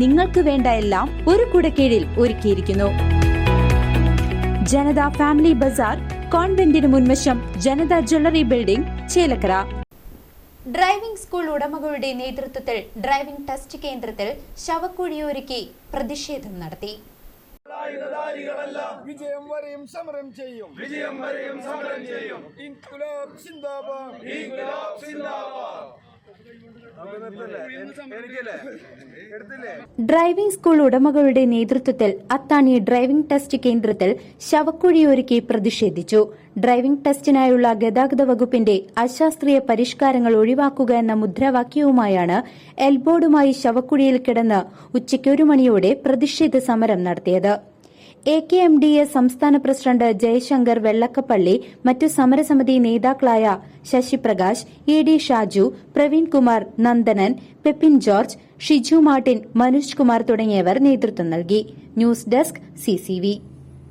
നിങ്ങൾക്ക് വേണ്ട എല്ലാം ഒരു കുടക്കീഴിൽ ഒരുക്കിയിരിക്കുന്നു. ജനത ഫാമിലി ബസാർ കോൺവെന്റിന് മുൻവശം Janatha jewellery building Chelakkara. Driving school ഉടമകളുടെ നേതൃത്വത്തിൽ ഡ്രൈവിംഗ് ടെസ്റ്റ് കേന്ദ്രത്തിൽ ശവക്കുഴിയൊരുക്കി പ്രതിഷേധം നടത്തി. വിജയം വരെയും സമരം ചെയ്യും. വിജയം വരെയും സമരം ചെയ്യും. ഇൻകുലാബ് സിന്ദാബാദ്. ഇൻകുലാബ് സിന്ദാബാദ്. ഡ്രൈവിംഗ് സ്കൂൾ ഉടമകളുടെ നേതൃത്വത്തിൽ അത്താണി ഡ്രൈവിംഗ് ടെസ്റ്റ് കേന്ദ്രത്തിൽ ശവക്കുഴി ഒരുക്കി പ്രതിഷേധിച്ചു. ഡ്രൈവിംഗ് ടെസ്റ്റിനായുള്ള ഗതാഗത വകുപ്പിന്റെ അശാസ്ത്രീയ പരിഷ്കാരങ്ങൾ ഒഴിവാക്കുക എന്ന മുദ്രാവാക്യവുമായാണ് എൽബോർഡുമായി ശവക്കുഴിയിൽ കിടന്ന് ഉച്ചയ്ക്കൊരു മണിയോടെ പ്രതിഷേധ സമരം നടത്തിയത്. A K M D A സംസ്ഥാന പ്രസിഡന്റ് ജയശങ്കർ വെള്ളക്കപ്പള്ളി മറ്റു സമരസമിതി നേതാക്കളായ Sasiprakash E D Shaju Praveen Kumar Nandanan Peppin George Shiju Martin Manoj Kumar തുടങ്ങിയവർ നേതൃത്വം നൽകി. News desk CCV